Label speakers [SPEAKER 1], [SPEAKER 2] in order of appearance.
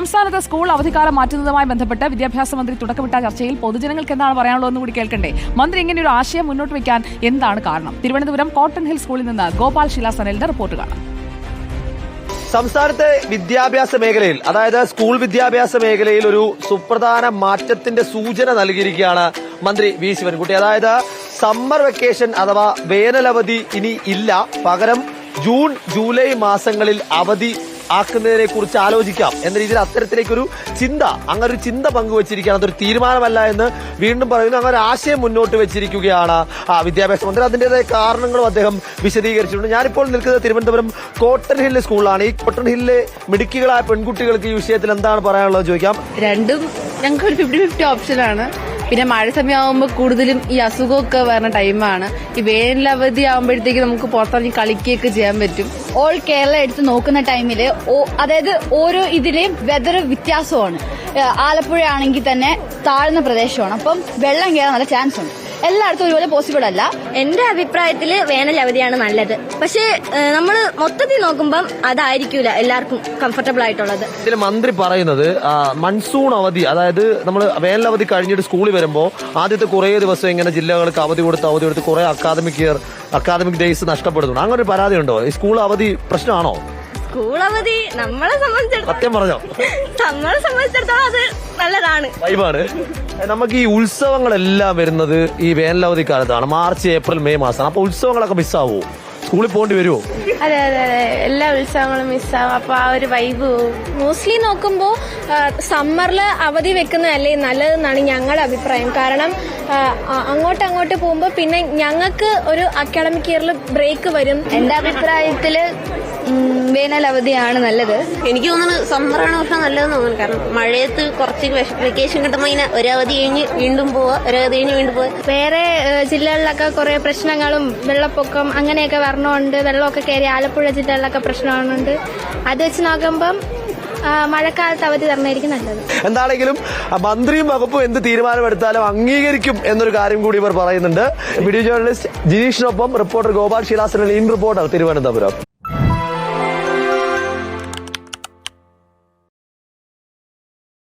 [SPEAKER 1] സംസ്ഥാനത്ത് സ്കൂൾ അവധിക്കാലം മാറ്റുന്നതുമായി ബന്ധപ്പെട്ട് വിദ്യാഭ്യാസ മന്ത്രി തുടക്കമിട്ട ചർച്ചയിൽ പൊതുജനങ്ങൾക്ക് എന്താണ് പറയാനുള്ളതെന്ന് കൂടി കേൾക്കണ്ടേ? മന്ത്രി ഇങ്ങനെ ഒരു ആശയം മുന്നോട്ട് വെക്കാൻ എന്താണ് കാരണം? തിരുവനന്തപുരം കോട്ടൺ ഹിൽ സ്കൂളിൽ നിന്ന് ഗോപാൽ ശിലാസനലിന്റെ റിപ്പോർട്ട് കാണാം.
[SPEAKER 2] സംസ്ഥാനത്തെ വിദ്യാഭ്യാസ മേഖലയിൽ അതായത് സ്കൂൾ വിദ്യാഭ്യാസ മേഖലയിൽ ഒരു സുപ്രധാന മാറ്റത്തിന്റെ സൂചന നൽകിയിരിക്കുകയാണ് മന്ത്രി വി. ശിവൻകുട്ടി. അതായത് സമ്മർ വെക്കേഷൻ അഥവാ വേനലവധി ഇനി ഇല്ല. പകരം ജൂൺ ജൂലൈ മാസങ്ങളിൽ അവധി ആക്കുന്നതിനെ കുറിച്ച് ആലോചിക്കാം എന്ന രീതിയിൽ അത്തരത്തിലേക്കൊരു ചിന്ത അങ്ങനെ ഒരു ചിന്ത പങ്കുവച്ചിരിക്കുകയാണ്. അതൊരു തീരുമാനമല്ല എന്ന് വീണ്ടും പറയുന്നു. അങ്ങനെ ആശയം മുന്നോട്ട് വെച്ചിരിക്കുകയാണ് വിദ്യാഭ്യാസ മന്ത്രി. അതിന്റേതായ കാരണങ്ങളും അദ്ദേഹം വിശദീകരിച്ചിട്ടുണ്ട്. ഞാനിപ്പോൾ നിൽക്കുന്നത് തിരുവനന്തപുരം കോട്ടൺ ഹില്ല് സ്കൂളിലാണ്. ഈ കോട്ടൺ ഹില്ലിലെ മിടുക്കികളായ പെൺകുട്ടികൾക്ക് ഈ വിഷയത്തിൽ എന്താണ് പറയാനുള്ളത് ചോദിക്കാം.
[SPEAKER 3] രണ്ടും ഞങ്ങൾക്ക് ഒരു ഫിഫ്റ്റി ഫിഫ്റ്റി ഓപ്ഷനാണ് പിന്നെ മഴ സമയമാകുമ്പോൾ കൂടുതലും ഈ അസുഖമൊക്കെ വരുന്ന ടൈമാണ് ഈ വേനൽ അവധി ആകുമ്പോഴത്തേക്ക് നമുക്ക് പുറത്തിറങ്ങി കളിക്കുകയൊക്കെ ചെയ്യാൻ പറ്റും.
[SPEAKER 4] ഓൾ കേരള എടുത്ത് നോക്കുന്ന ടൈമിൽ അതായത് ഓരോ ഇതിലെയും വെതർ വ്യത്യാസമാണ്. ആലപ്പുഴ ആണെങ്കിൽ തന്നെ താഴ്ന്ന പ്രദേശമാണ്. അപ്പം വെള്ളം കയറാൻ നല്ല ചാൻസ് ഉണ്ട്. എല്ലായിടത്തും ഒരുപോലെ പോസിബിൾ അല്ല.
[SPEAKER 5] എന്റെ അഭിപ്രായത്തിൽ വേനൽ അവധിയാണ് നല്ലത്. പക്ഷേ നമ്മൾ മൊത്തത്തിൽ നോക്കുമ്പം അതായിരിക്കൂല എല്ലാവർക്കും കംഫർട്ടബിൾ ആയിട്ടുള്ളത്.
[SPEAKER 2] ഇതിൽ മന്ത്രി പറയുന്നത് മൺസൂൺ അവധി അതായത് നമ്മൾ വേനൽ അവധി കഴിഞ്ഞിട്ട് സ്കൂളിൽ വരുമ്പോൾ ആദ്യത്തെ കുറേ ദിവസം ഇങ്ങനെ ജില്ലകൾക്ക് അവധി കൊടുത്ത് അവധി കൊടുത്ത് കുറെ അക്കാദമിക് ഇയർ അക്കാദമിക് ഡേയ്സ് നഷ്ടപ്പെടുന്നുണ്ട് അങ്ങനെ ഒരു പരാതി ഉണ്ടോ? ഈ സ്കൂൾ അവധി പ്രശ്നമാണോ?
[SPEAKER 5] സ്കൂൾ അവധി നമ്മളെ സംബന്ധിച്ചിടത്തോളം
[SPEAKER 2] സത്യം പറഞ്ഞോ?
[SPEAKER 5] നമ്മളെ സംബന്ധിച്ചിടത്തോളം അത് നല്ലതാണ്.
[SPEAKER 2] വൈബാണ്. നമുക്ക് ഈ ഉത്സവങ്ങളെല്ലാം വരുന്നത് ഈ വേനലവധി കാലത്താണ് മാർച്ച് ഏപ്രിൽ മെയ് മാസമാണ്. അപ്പൊ ഉത്സവങ്ങളൊക്കെ മിസ്സാവോ സ്കൂളിൽ പോകേണ്ടി വരുമോ
[SPEAKER 6] അതെ അതെ അതെ. എല്ലാ ഉത്സവങ്ങളും മിസ്സാവും. അപ്പോൾ ആ ഒരു വൈബ് പോവും. മോസ്റ്റ്ലി നോക്കുമ്പോൾ സമ്മറിൽ അവധി വെക്കുന്നതല്ലേ നല്ലതെന്നാണ് ഞങ്ങളുടെ അഭിപ്രായം. കാരണം അങ്ങോട്ട് അങ്ങോട്ട് പോകുമ്പോൾ പിന്നെ ഞങ്ങൾക്ക് ഒരു അക്കാഡമിക് ഇയറിൽ ബ്രേക്ക് വരും.
[SPEAKER 4] എന്റെ അഭിപ്രായത്തിൽ വേനൽ അവധിയാണ് നല്ലത്.
[SPEAKER 5] എനിക്ക് തോന്നുന്നു സമ്മറാണ് പക്ഷെ നല്ലതെന്ന് തോന്നുന്നു. കാരണം മഴയത്ത് കുറച്ച് വെക്കേഷൻ കിട്ടുമ്പോൾ ഇങ്ങനെ ഒരു അവധി കഴിഞ്ഞ് വീണ്ടും പോവുക ഒരു അവധി കഴിഞ്ഞ് വീണ്ടും പോവുക
[SPEAKER 6] വേറെ ജില്ലകളിലൊക്കെ കുറേ പ്രശ്നങ്ങളും വെള്ളപ്പൊക്കം അങ്ങനെയൊക്കെ വരണമുണ്ട് വെള്ളമൊക്കെ കയറി ആലപ്പുഴ ജില്ലകളിലൊക്കെ പ്രശ്നമാകുന്നുണ്ട് അത് വെച്ച് നോക്കുമ്പം മഴക്കാലത്ത് അവധി തന്നായിരിക്കും നല്ലത്.
[SPEAKER 2] എന്താണെങ്കിലും മന്ത്രിയും വകുപ്പും എന്ത് തീരുമാനമെടുത്താലും അംഗീകരിക്കും എന്നൊരു കാര്യം കൂടി ഇവർ പറയുന്നുണ്ട്. വീഡിയോ ജേർണലിസ്റ്റ് ജിനീഷിനൊപ്പം റിപ്പോർട്ടർ ഗോപാൽ ശിലാസനൽ ഇൻ റിപ്പോർട്ടർ തിരുവനന്തപുരം.